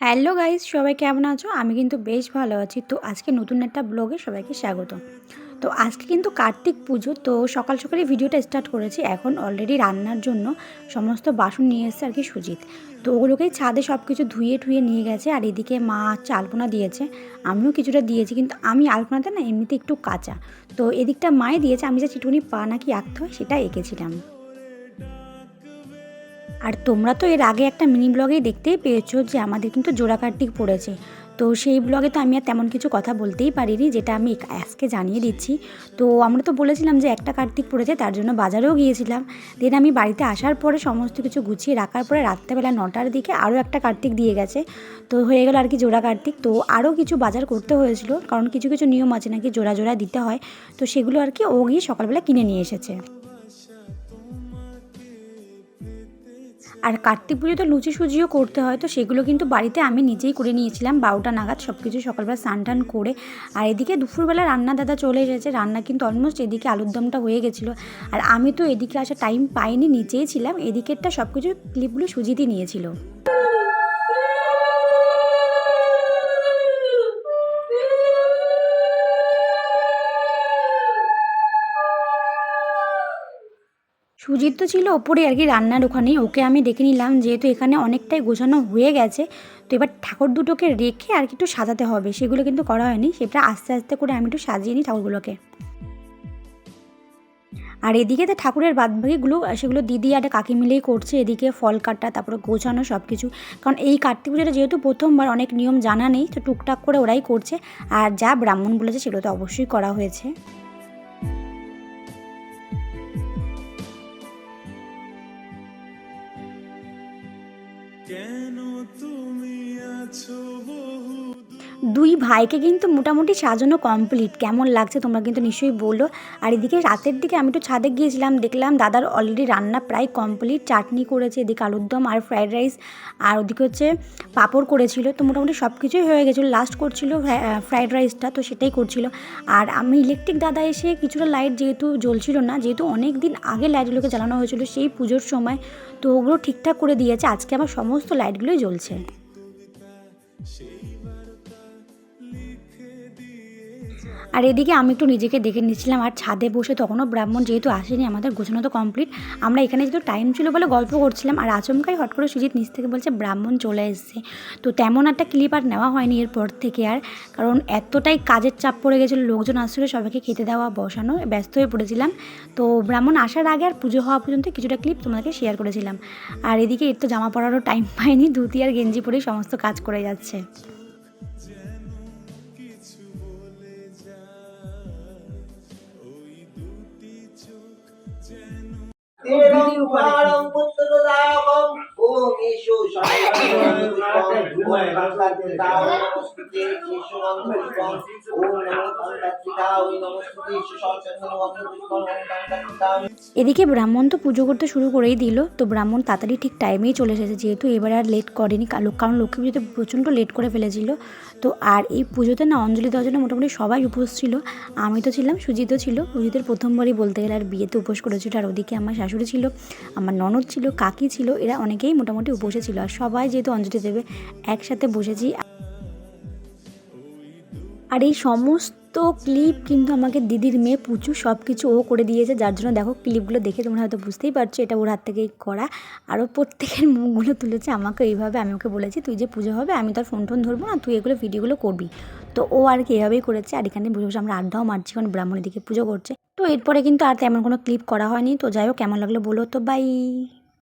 Hello guys, সবাই কেমন আছো? আমি কিন্তু বেশ ভালো আছি। তো আজকে নতুন একটা ব্লগে সবাইকে স্বাগত। তো আজকে কিন্তু কার্তিক পুজো, তো সকাল সকালে ভিডিওটা স্টার্ট করেছি। এখন অলরেডি রান্নার জন্য সমস্ত বাসন নিয়ে এসেছে আর কি সুজিত। তো ওগুলোকেই ছাদে সব কিছু ধুয়ে ঠুয়ে নিয়ে গেছে আর এদিকে মা হচ্ছে আলপনা দিয়েছে। আমিও কিছুটা দিয়েছি, কিন্তু আমি আলপনাতে না এমনিতে একটু কাঁচা। তো এদিকটা মায়ে দিয়েছে, আমি যে চিটুনি পা নাকি আঁকতে হয় সেটা এঁকেছিলাম। আর তোমরা তো এর আগে একটা মিনি ব্লগেই দেখতেই পেয়েছ যে আমাদের কিন্তু জোড়া কার্তিক পড়েছে। তো সেই ব্লগে তো আমি আর তেমন কিছু কথা বলতেই পারিনি, যেটা আমি আজকে জানিয়ে দিচ্ছি। তো আমরা তো বলেছিলাম যে একটা কার্তিক পড়েছে, তার জন্য বাজারেও গিয়েছিলাম। দেন আমি বাড়িতে আসার পরে সমস্ত কিছু গুছিয়ে রাখার পরে রাত্রেবেলা নটার দিকে আরও একটা কার্তিক দিয়ে গেছে। তো হয়ে গেল আর কি জোড়া কার্তিক তো আরও কিছু বাজার করতে হয়েছিল, কারণ কিছু কিছু নিয়ম আছে নাকি জোড়া জোড়া দিতে হয়। তো সেগুলো আর কি ও গিয়ে সকালবেলা কিনে নিয়ে এসেছে। আর কার্তিক পুজোতে লুচি সুজিও করতে হয়, তো সেগুলো কিন্তু বাড়িতে আমি নিজেই করে নিয়েছিলাম। বারোটা নাগাদ সব কিছু সকালবেলা স্নান টান করে। আর এদিকে দুপুরবেলা রান্না দাদা চলে এসেছে। রান্না কিন্তু অলমোস্ট এদিকে আলুর দমটা হয়ে গেছিল। আর আমি তো এদিকে আসা টাইম পাইনি নিচেই ছিলাম। এদিকেরটা সব কিছু ক্লিপগুলো সুজিতে নিয়েছিল। সুজিত তো ছিল ওপরে আর কি রান্নার ওখানে ওকে আমি ডেকে নিলাম যেহেতু এখানে অনেকটাই গোছানো হয়ে গেছে। তো এবার ঠাকুর দুটোকে রেখে আর কি একটু সাজাতে হবে। সেগুলো কিন্তু করা হয়নি। সেটা আস্তে আস্তে করে আমি একটু সাজিয়ে নিই ঠাকুরগুলোকে। আর এদিকে তো ঠাকুরের বাদবাকিগুলো, সেগুলো দিদি আর কাকি মিলেই করছে। এদিকে ফল কাটা তারপরে গোছানো সব কিছু কারণ এই কার্তিক পুজোটা যেহেতু প্রথমবার, অনেক নিয়ম জানা নেই। তো টুকটাক করে ওরাই করছে। আর যা ব্রাহ্মণ বলেছে সেগুলো তো অবশ্যই করা হয়েছে। কেন তুমি আছো বহু দুই ভাইকে কিন্তু মোটামুটি সাজানো কমপ্লিট কেমন লাগছে তোমরা কিন্তু নিশ্চয়ই বলো। আর এদিকে রাতের দিকে আমি একটু ছাদে গিয়েছিলাম, দেখলাম দাদার অলরেডি রান্না প্রায় কমপ্লিট চাটনি করেছে, এদিকে আলুর দম আর ফ্রাইড রাইস আর ওদিকে হচ্ছে পাঁপড় করেছিল। তো মোটামুটি সব কিছুই হয়ে গেছিল। লাস্ট করছিল ফ্রাইড রাইসটা তো সেটাই করছিল। আর আমি ইলেকট্রিক দাদা এসে কিছুটা লাইট যেহেতু জ্বলছিল না, যেহেতু অনেক দিন আগে লাইটগুলোকে জ্বালানো হয়েছিল, সেই পুজোর সময় তো ওগুলো ঠিকঠাক করে দিয়েছে। আজকে আমার সমস্ত লাইটগুলোই জ্বলছে। আর এদিকে আমি একটু নিজেকে দেখে নিচ্ছিলাম আর ছাদে বসে তখনও ব্রাহ্মণ যেহেতু আসেনি, আমাদের গোছানো তো কমপ্লিট আমরা এখানে যেহেতু টাইম ছিল বলে গল্প করছিলাম, আর আচমকাই হট করে সুজিত নিচ থেকে বলছে, ব্রাহ্মণ চলে এসছে। তো তেমন একটা ক্লিপ আর নেওয়া হয়নি এরপর থেকে আর, কারণ এতটাই কাজের চাপ পড়ে গেছিল, লোকজন আসছিল সবাইকে খেতে দেওয়া, বসানো, ব্যস্ত হয়ে পড়েছিলাম। তো ব্রাহ্মণ আসার আগে আর পুজো হওয়া পর্যন্ত কিছুটা ক্লিপ তোমাদেরকে শেয়ার করেছিলাম। আর এদিকে এর তো জামা পরারও টাইম পাইনি, ধুতি আর গেঞ্জি পরেই সমস্ত কাজ করে যাচ্ছে। এদিকে ব্রাহ্মণ তো পুজো করতে শুরু করেই দিল, তো ব্রাহ্মণ তাড়াতাড়ি ঠিক টাইমেই চলে এসেছে, যেহেতু এবার আর লেট করেনি, কারণ লক্ষ্মী পুজোতে প্রচণ্ড লেট করে ফেলেছিল। তো আর এই পুজোতে না অঞ্জলি দেওয়ার জন্য মোটামুটি সবাই উপোস ছিল। আমি তো ছিলাম, সুজিতও ছিল। সুজিতের প্রথমবারই বলতে গেলে আর বিয়েতে উপোস করেছিল। আর ওদিকে আমার শাশুড়ি ছিল, আমার ননদ ছিল, কাকি ছিল, এরা অনেকেই মোটামুটি উপোসে ছিল। আর সবাই যেহেতু অঞ্জলি দেবে, একসাথে বসেছি। আর এই সমস্ত ক্লিপ কিন্তু আমাকে দিদির মেয়ে পুচু সব কিছু ও করে দিয়েছে, যার জন্য দেখো ক্লিপগুলো দেখে তোমরা হয়তো বুঝতেই পারছ, এটা ওর হাত থেকেই করা। আরও প্রত্যেকের মুখগুলো তুলেছে, আমাকে এইভাবে আমি ওকে বলেছি, তুই যে পুজো হবে, আমি তোর ফোন টোন ধরবো না, তুই এগুলো ভিডিওগুলো করবি। তো ও আর কি এভাবেই করেছে, আর এখানে বসে বসে আমরা আড্ডাও মারছি কারণ ব্রাহ্মণের দিকে পুজো করছে। তো এরপরে কিন্তু আর তেমন কোনো ক্লিপ করা হয়নি, তো যাই হোক, কেমন লাগল বলো তো বাই